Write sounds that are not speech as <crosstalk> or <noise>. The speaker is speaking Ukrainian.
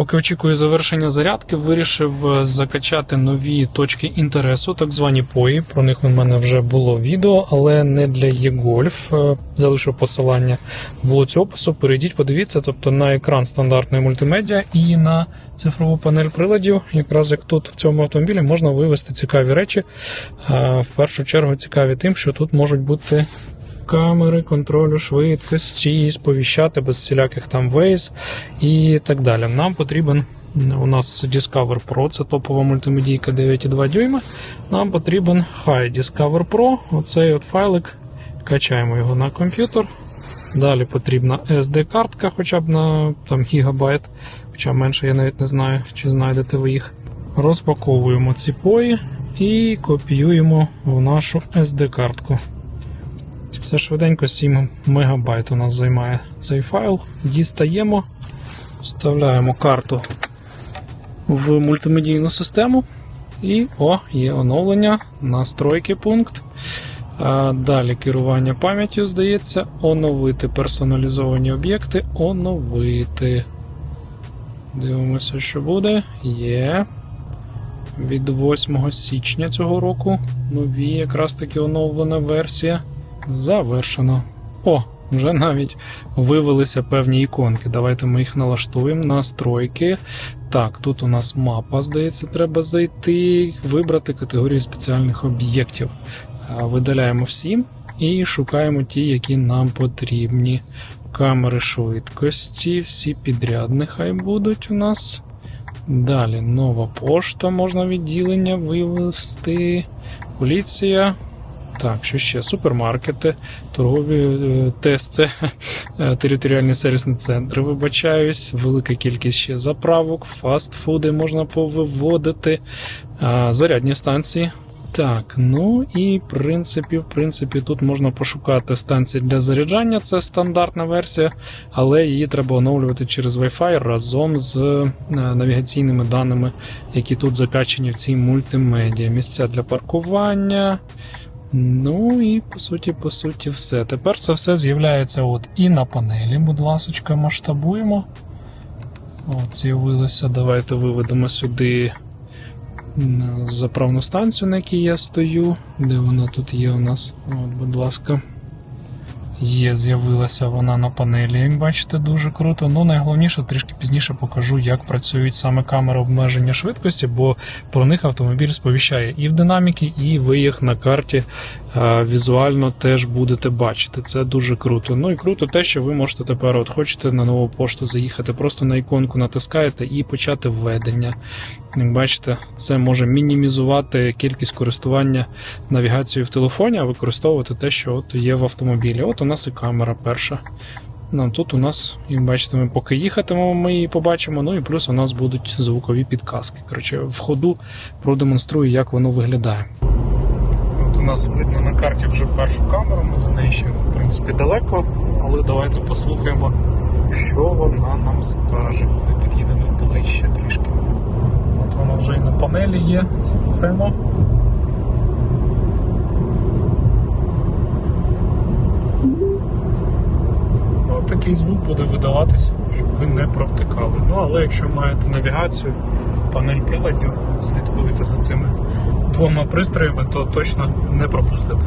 Поки очікую завершення зарядки, вирішив е, закачати нові точки інтересу, так звані пої. Про них у мене вже було відео, але не для eGolf. Е, Залишу посилання в блоці опису. Перейдіть, подивіться, тобто на екран стандартної мультимедіа і на цифрову панель приладів, якраз як тут в цьому автомобілі, можна вивести цікаві речі. Е, В першу чергу цікаві тим, що тут можуть бути камери контролю швидкості, сповіщати без всіляких там Waze і так далі. Нам потрібен у нас Discover Pro, це топова мультимедійка 9,2 дюйма. Нам потрібен High Discover Pro. Оцей от файлик. Качаємо його на комп'ютер. Далі потрібна SD-картка, хоча б на там, гігабайт, хоча менше я навіть не знаю, чи знайдете ви їх. Розпаковуємо ці пої і копіюємо в нашу SD-картку. Все швиденько 7 мегабайт у нас займає цей файл. Дістаємо, вставляємо карту в мультимедійну систему. І о, є оновлення, настройки пункт. Далі керування пам'яттю, здається, оновити персоналізовані об'єкти, оновити. Дивимося, що буде. Є. Від 8 січня цього року нові якраз таки оновлена версія. Завершено. О, вже навіть вивелися певні іконки. Давайте ми їх налаштуємо. Настройки. Так, тут у нас мапа, здається, треба зайти, вибрати категорію спеціальних об'єктів. Видаляємо всі і шукаємо ті, які нам потрібні. Камери швидкості, всі підряд нехай будуть у нас. Далі нова пошта можна відділення вивести. Поліція. Так, що ще? Супермаркети, торгові е, ТСЦ, <laughs> е, територіальні сервісні центри, вибачаюсь, велика кількість ще заправок, фастфуди можна повиводити, зарядні станції. Так, ну і в принципі, в принципі, тут можна пошукати станції для заряджання, це стандартна версія, але її треба оновлювати через Wi-Fi разом з е, навігаційними даними, які тут закачані в цій мультимедіа. Місця для паркування. Ну і по суті, по суті, все. Тепер це все з'являється от і на панелі, будь ласка, масштабуємо. От, з'явилося. Давайте виведемо сюди заправну станцію, на якій я стою. Де вона тут є у нас? От, будь ласка. Є, з'явилася вона на панелі, як бачите, дуже круто. Ну, найголовніше, трішки пізніше покажу, як працюють саме камери обмеження швидкості, бо про них автомобіль сповіщає і в динаміки, і ви їх на карті е, візуально теж будете бачити. Це дуже круто. Ну і круто те, що ви можете тепер, от хочете на нову пошту заїхати, просто на іконку натискаєте і почати введення. Як бачите, це може мінімізувати кількість користування навігацією в телефоні, а використовувати те, що от є в автомобілі. От нас і камера перша. Ну, тут у нас, як бачите, ми поки їхатимемо, ми її побачимо. Ну і плюс у нас будуть звукові підказки. Коротше, в ходу продемонструю, як воно виглядає. От у нас видно на карті вже першу камеру, ми до неї ще, в принципі, далеко, але давайте послухаємо, що вона нам скаже, коли під'їдемо ближче трішки. От вона вже і на панелі є. Слухаємо. От такий звук буде видаватись, щоб ви не провтикали. Ну але якщо маєте навігацію, панель приладів, слідкуйте за цими двома пристроями, то точно не пропустите.